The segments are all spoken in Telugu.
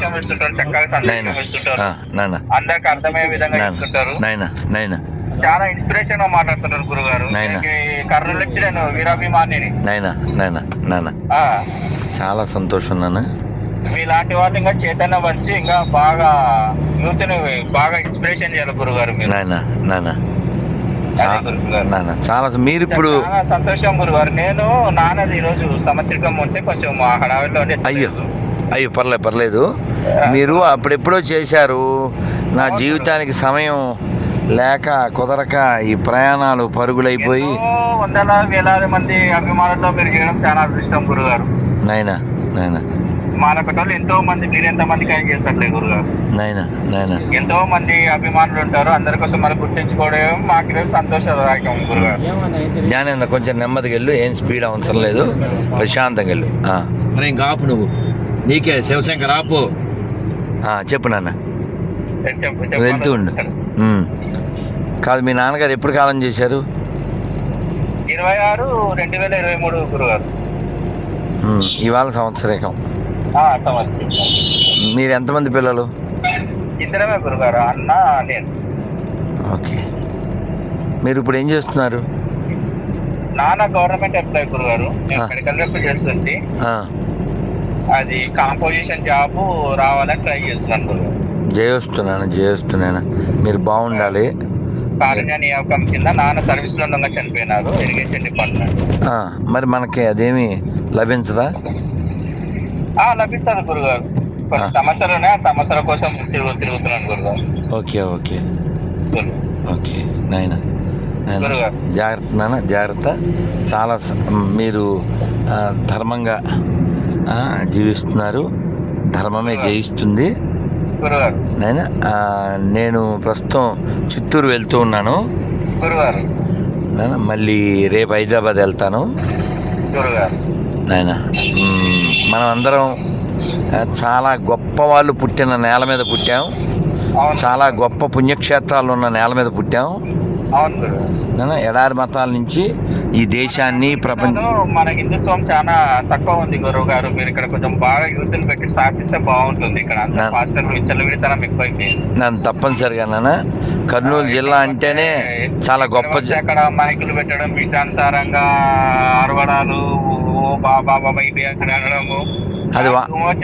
సందేశం ఇస్తుంటారు చక్కగా సందేశం ఇస్తుంటారు అందరికి అర్థమయ్యే విధంగా ఇస్తుంటారు చాలా ఇన్స్పిరేషన్గా మాట్లాడుతున్నారు గురుగారు. కర్నూలు వచ్చి నేను వీరాభిమానిని. నాయన నాయన నాన్న ఆ, చాలా సంతోషం నాన్న మీలాంటి వాళ్ళు ఇంకా చైతన్యం వచ్చి ఇంకా బాగా యూత్ బాగా ఇన్స్పిరేషన్ చేయాలి గురుగారు నాయన నాన్న చాలా మీరు ఇప్పుడు సంతోషం గురుగారు. నేను నాన్నది ఈ రోజు సంవత్సరికం ఉంటే కొంచెం హడావిలో అయ్యో అయ్యో పర్లేదు పర్లేదు. మీరు అప్పుడెప్పుడో చేశారు. నా జీవితానికి సమయం లేక కుదరక ఈ ప్రయాణాలు పరుగులైపోయి వందల వేలాది మంది అభిమానులతో మీరు చేయడం చాలా అదృష్టం గురుగారు. నాయన నాయన మాలకటి వాళ్ళు ఎంతో మంది మీరు ఎంత మందికి ఆయన చేస్తారులే గురుగారు? నాయన నాయన ఎంతో మంది అభిమానులు ఉంటారు. అందరి కోసం మనం గుర్తించుకోవడం మాకు సంతోషదాయకం గురుగారు. జ్ఞానేంద్ర కొంచెం నెమ్మదిగా వెళ్ళు. ఏం స్పీడ్ అవసరం లేదు. ప్రశాంతంగా వెళ్ళు. ఆ. మరి ఇంకా ఆపు నువ్వు. నీకే శివశంకర్ ఆపు. చెప్పు నాన్న. వెళ్తూ ఉండు. కాదు మీ నాన్నగారు ఎప్పుడు కాలం చేశారు? ఇరవై ఆరు రెండు వేల ఇరవై మూడు గురుగారు. ఉమ్, ఇవాళ సంవత్సరేకం. మీరు ఎంతమంది పిల్లలు? ఇద్దరమే గురుగారు అన్న నేను. ఓకే. మీరు ఇప్పుడు ఏం చేస్తున్నారు? నాన్న గవర్నమెంట్ ఎంప్లాయ్ గురుగారు. మెడికల్ రిప్ చేస్తుంది అది కాంపోజిషన్ జాబ్ రావాలని ట్రై చేస్తున్నాను గురుగారు జయొస్తున్నాను జయొస్తున్నాను. మీరు బాగుండాలి. కారుణ్య నియామకం కింద నాన్న సర్వీస్లో ఉండగా చనిపోయినారు ఇరిగేషన్ డిపార్ట్మెంట్ మరి మనకి అదేమి లభించదా? ఆ లభిస్తారు గురుగారు. సమస్యలు ఉన్నాయి ఆ సమస్యల కోసం తిరుగు తిరుగుతున్నాను గురుగారు ఓకే ఓకే. ఓకే నాయన. జాగ్రత్త నాన్న జాగ్రత్త. చాలా మీరు ధర్మంగా జీవిస్తున్నారు. ధర్మమే జయిస్తుంది. ఆ, నేను ప్రస్తుతం చిత్తూరు వెళ్తూ ఉన్నాను. నాయన మళ్ళీ రేపు హైదరాబాద్ వెళ్తాను. నాయన మనం అందరం చాలా గొప్ప వాళ్ళు పుట్టిన నేల మీద పుట్టాం. చాలా గొప్ప పుణ్యక్షేత్రాలు ఉన్న నేల మీద పుట్టాం. ఎడారి మతాల నుంచి ఈ దేశాన్ని ప్రపంచ మన హిందుత్వం చాలా తక్కువ ఉంది గురువు గారు. మీరు ఇక్కడ కొంచెం బాగా యూత్ పెట్టి స్థాపిస్తే బాగుంటుంది. ఇక్కడ ఎక్కువైపోయింది. నన్ను తప్పనిసరిగా నాన్న కర్నూలు జిల్లా అంటేనే చాలా గొప్ప అక్కడ మైకులు పెట్టడం ఇష్టానుసారంగా అరవడాలు ఓ బాబా బాబా ఇది అని అనడము. అది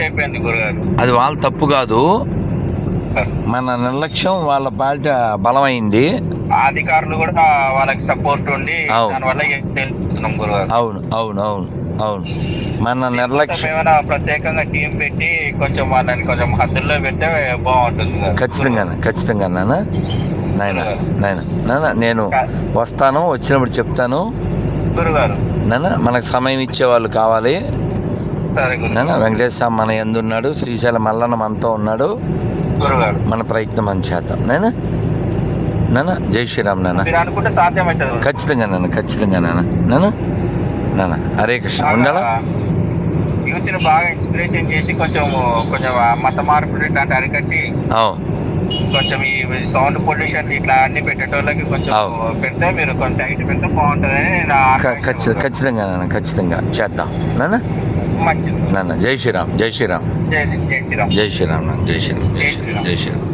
అయిపోయింది గురుగారు అది వాళ్ళ తప్పు కాదు. మన నిర్లక్ష్యం వాళ్ళ బాధ్యత బలమైంది. అధికారులు కూడా వాళ్ళకి సపోర్ట్ ఉండి అవును. దానివల్ల ఏం తెలుస్తున్నాం గురుగారు? అవును అవును అవును అవును. మన నిర్లక్ష్యం ఏమైనా ప్రత్యేకంగా టీం పెట్టి కొంచెం వాళ్ళని కొంచెం హద్దుల్లో పెడితే బాగుంటుంది. ఖచ్చితంగా ఖచ్చితంగా నాన్న నాయన నాయన నాన్న నేను వస్తాను వచ్చినప్పుడు చెప్తాను. గురుగారు. నాన్న మనకు సమయం ఇచ్చేవాళ్ళు కావాలి. సరే గురు నాన్న వెంకటేశ్వర మన ఎందున్నాడు? శ్రీశైలం మల్లన్న మనతో ఉన్నాడు. గురుగారు. మన ప్రయత్నం మనం చేద్దాం. నాన్న నాన్న జై శ్రీరామ్ నాన్న ఖచ్చితంగా నాన్న ఖచ్చితంగా నాన్న నాన్న నాన్న హరే కృష్ణ. ఉండాలా? యూత్ని బాగా ఇన్స్పిరేషన్ చేసి కొంచెం కొంచెం మత మార్పులు ఇట్లాంటి అరికట్టి కొంచెం ఈ సౌండ్ పొల్యూషన్ ఇట్లా అన్ని పెట్టేటోళ్ళకి కొంచెం. పెడితే మీరు కొంచెం టైట్ పెడితే బాగుంటుందని ఖచ్చితంగా నాన్న ఖచ్చితంగా. చేద్దాం. నాన్న మంచిది. నాన్న జై శ్రీరామ్ జై శ్రీరామ్. జై శ్రీరామ్. జై శ్రీరామ్ నాన్న జై శ్రీరామ్ జై శ్రీరామ్ జై శ్రీరామ్.